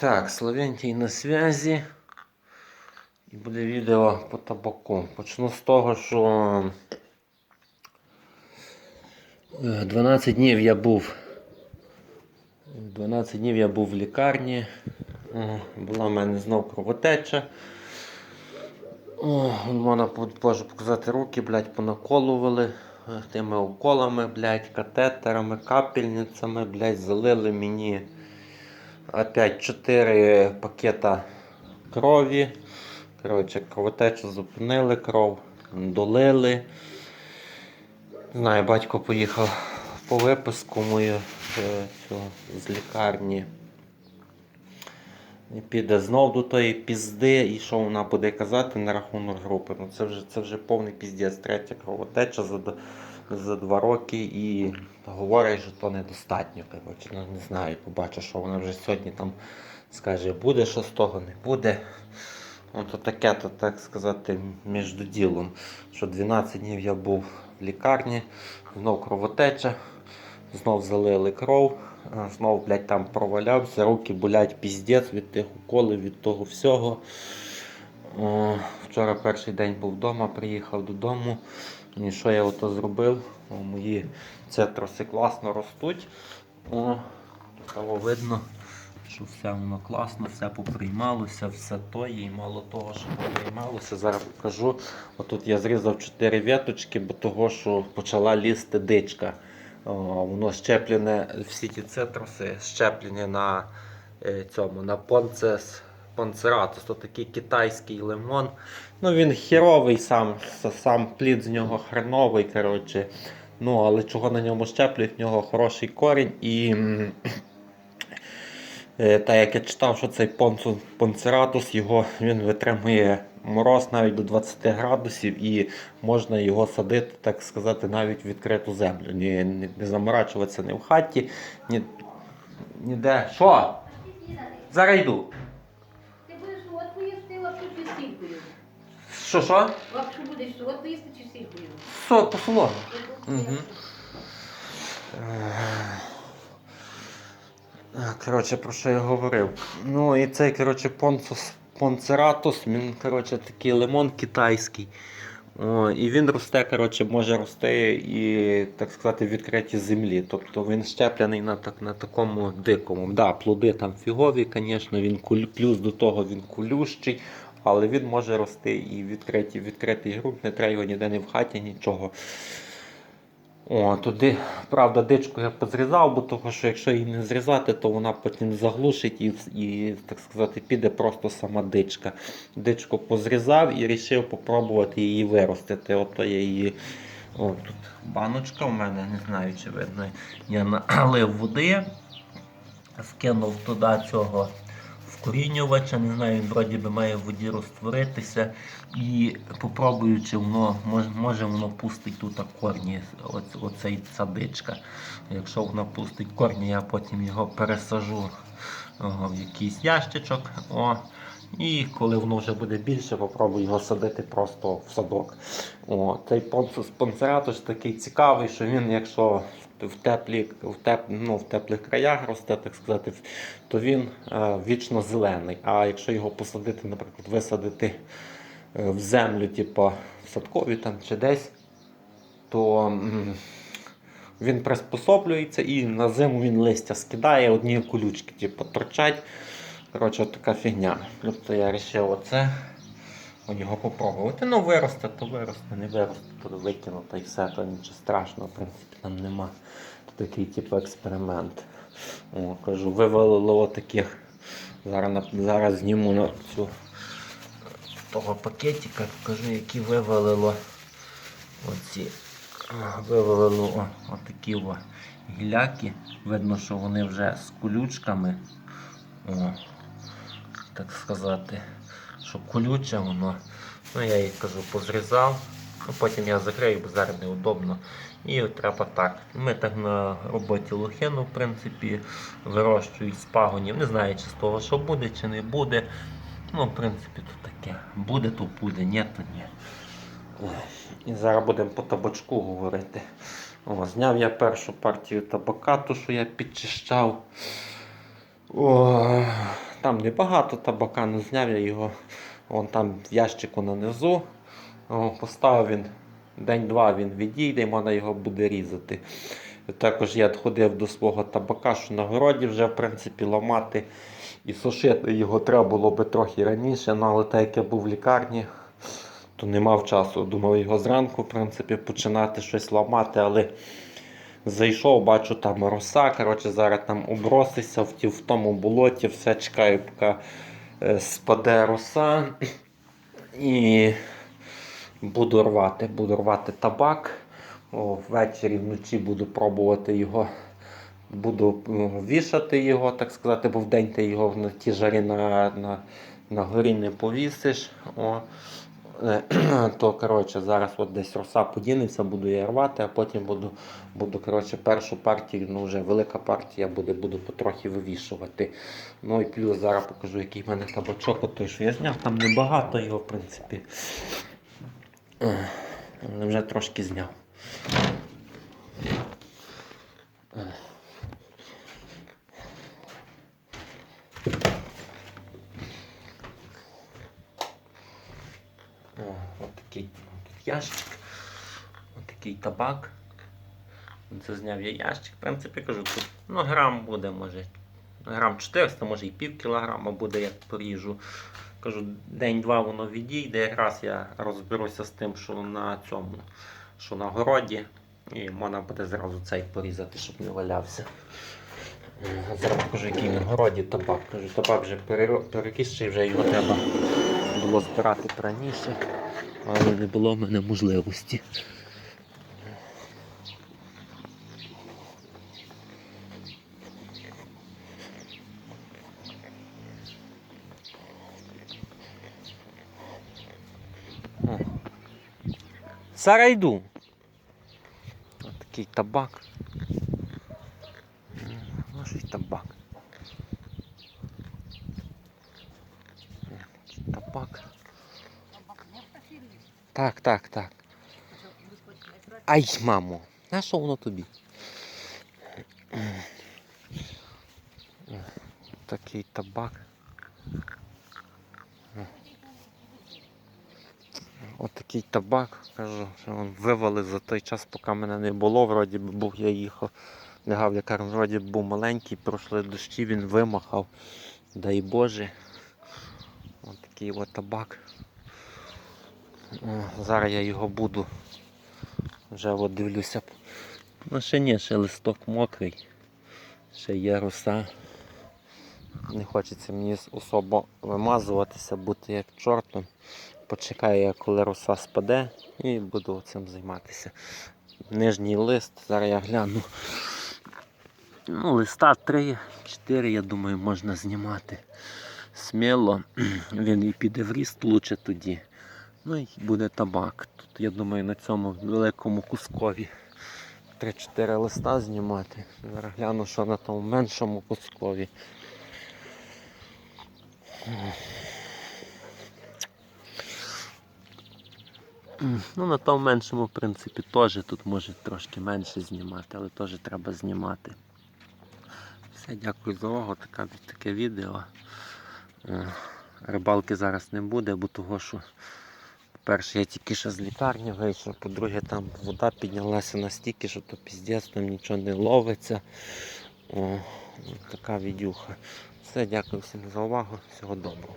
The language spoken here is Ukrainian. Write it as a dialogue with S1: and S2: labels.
S1: Так, Словентій на зв'язі. І буде відео по табаку. Почну з того, що е, 12 днів я був. 12 днів я був в лікарні. Була в мене знов кровотеча. О, можна можу показати руки, блядь, понаколували е, тими уколами, блядь, катетерами, капельницями, блядь, залили мені опять 4 пакета крові. Коротше, кровотечу зупинили кров, долили. Знаю, батько поїхав по виписку мою з лікарні. І піде знов до тої пізди, і що вона буде казати на рахунок групи. Ну це вже це вже повний піздець, третя кровотеча за, два роки і говорить, що то недостатньо. Коротше, ну, не знаю, побачу, що вона вже сьогодні там скаже, буде що з того, не буде. Ото таке, то так сказати, між ділом, що 12 днів я був в лікарні, знов кровотеча, знов залили кров, знов, блядь, там провалявся, руки болять піздець від тих уколів, від того всього. О, вчора перший день був вдома, приїхав додому. І що я ото зробив? О, мої цитруси класно ростуть. О, того видно, що все воно класно, все поприймалося, все то і мало того, що поприймалося. Зараз покажу. Отут я зрізав 4 віточки, бо того, що почала лізти дичка. О, воно щеплене, всі ті цитруси щеплені на е, цьому, на понцес. Понцератус, то такий китайський лимон. Ну він херовий сам, сам плід з нього хреновий. коротше. Ну, але чого на ньому щеплюють, в нього хороший корінь і. е, Та як я читав, що цей понцератус, його він витримує мороз навіть до 20 градусів, і можна його садити, так сказати, навіть в відкриту землю. Ні, не, не заморачуватися ні в хаті, ні, ніде. Що? Зараз йду. Що, що?
S2: Лапшу будеш солодку їсти чи сількою?
S1: Со, по солому.
S2: Я думаю,
S1: Мгм. Коротше, про що я говорив. Ну і цей, коротше, понцус, понцератус, він, коротше, такий лимон китайський. О, і він росте, коротше, може рости і, так сказати, в відкритій землі. Тобто він щеплений на, так, на такому дикому. Да, плоди там фігові, звісно, він куль, плюс до того він кулющий, але він може рости і в відкритий ґрунт, не треба його ніде не в хаті, нічого. О, туди, правда, дичку я позрізав, бо того, що якщо її не зрізати, то вона потім заглушить і, і так сказати, піде просто сама дичка. Дичку позрізав і вирішив попробувати її виростити. Ото я її. О, тут баночка у мене, не знаю, чи видно. Я налив води, скинув туди цього вкорінювача, не знаю, він вроді би має в воді розтворитися. І попробую, воно може, воно пустить тут корні, оц- оцей садичка. Якщо воно пустить корні, я потім його пересажу в якийсь ящичок. О, і коли воно вже буде більше, попробую його садити просто в садок. О, цей понцус понцератус такий цікавий, що він, якщо в теплі, в, теп, ну, в теплих краях росте, так сказати, то він е, вічно зелений. А якщо його посадити, наприклад, висадити е, в землю, типу в садкові там чи десь, то він приспособлюється і на зиму він листя скидає, одні колючки, типу, торчать. Коротше, от така фігня. Тобто я вирішив оце у нього попробувати. Ну, виросте, то виросте, не виросте, то викину, та й все, то нічого страшного, в принципі, там нема. То такий типу експеримент. О, кажу, вивалило отаких. Зараз, зараз зніму на цю того пакетика, покажу, які вивалило оці. Вивалило о, отакі о, гіляки. Видно, що вони вже з колючками. О, так сказати, що колюче воно. Ну, я їй кажу, позрізав. Ну, потім я закрию, бо зараз неудобно. І треба так. Ми так на роботі лохину, в принципі, вирощують з пагонів. Не знаю, чи з того, що буде, чи не буде. Ну, в принципі, то таке. Буде, то буде, ні, то ні. І зараз будемо по табачку говорити. О, зняв я першу партію табака, ту, що я підчищав. О, там небагато табака, не зняв я його. Вон там в ящику нанизу. О, поставив він день-два він відійде, і можна його буде різати. Також я ходив до свого табака, що на городі вже в принципі ламати і сушити його треба було би трохи раніше, ну, але так як я був в лікарні, то не мав часу. Думав його зранку в принципі, починати щось ламати, але зайшов, бачу там роса. Коротше, зараз там обросися в, в тому болоті, все чекаю, поки е, спаде роса. І буду рвати, буду рвати табак. О, ввечері вночі буду пробувати його. Буду вішати його, так сказати, бо вдень ти його на ті жарі на, на, на горі не повісиш. О. Е, То коротше, зараз от десь роса подінеться, буду я рвати, а потім буду, буду коротше, першу партію, ну вже велика партія буде, буду потрохи вивішувати. Ну і плюс зараз покажу, який в мене табачок, той, що я зняв, там небагато його, в принципі. Е, вже трошки зняв. О, от такий тут ящик. От такий табак. Це зняв я ящик. В принципі, кажу, тут ну, грам буде, може. Грам 400, може і пів кілограма буде, як поріжу. Кажу, день-два воно відійде. Якраз я розберуся з тим, що на цьому, що на городі. І можна буде зразу цей порізати, щоб не валявся. Зараз покажу, який на городі табак. Кажу, табак вже перекисший, вже його треба було збирати раніше, але не було в мене можливості. Сарайду такий табак. Ось і табак. Такий табак. Так, так, так. Ай, мамо, на що воно тобі? Такий табак. От такий табак, кажу, що він вивели за той час, поки мене не було, вроді би був, я їхав, лягав лікарню, вроді би був маленький, пройшли дощі, він вимахав. Дай Боже. От такий от табак. О, зараз я його буду. Вже от дивлюся. Ну ще ні, ще листок мокрий. Ще є роса. Не хочеться мені особо вимазуватися, бути як чортом. Почекаю, я, коли роса спаде і буду цим займатися. Нижній лист, зараз я гляну. Ну, листа 3-4, я думаю, можна знімати. Сміло. Він і піде в ріст лучше тоді. Ну і буде табак. Тут, я думаю, на цьому великому кускові 3-4 листа знімати. Зараз гляну, що на тому меншому кускові. Ну, на тому меншому, в принципі, теж тут може трошки менше знімати, але теж треба знімати. Все, дякую за увагу. Така, таке відео. Е, Рибалки зараз не буде, бо того, що, по-перше, я тільки що з лікарні вийшов, по-друге, там вода піднялася настільки, що то піздець, там нічого не ловиться. О, така відюха. Все, дякую всім за увагу. Всього доброго.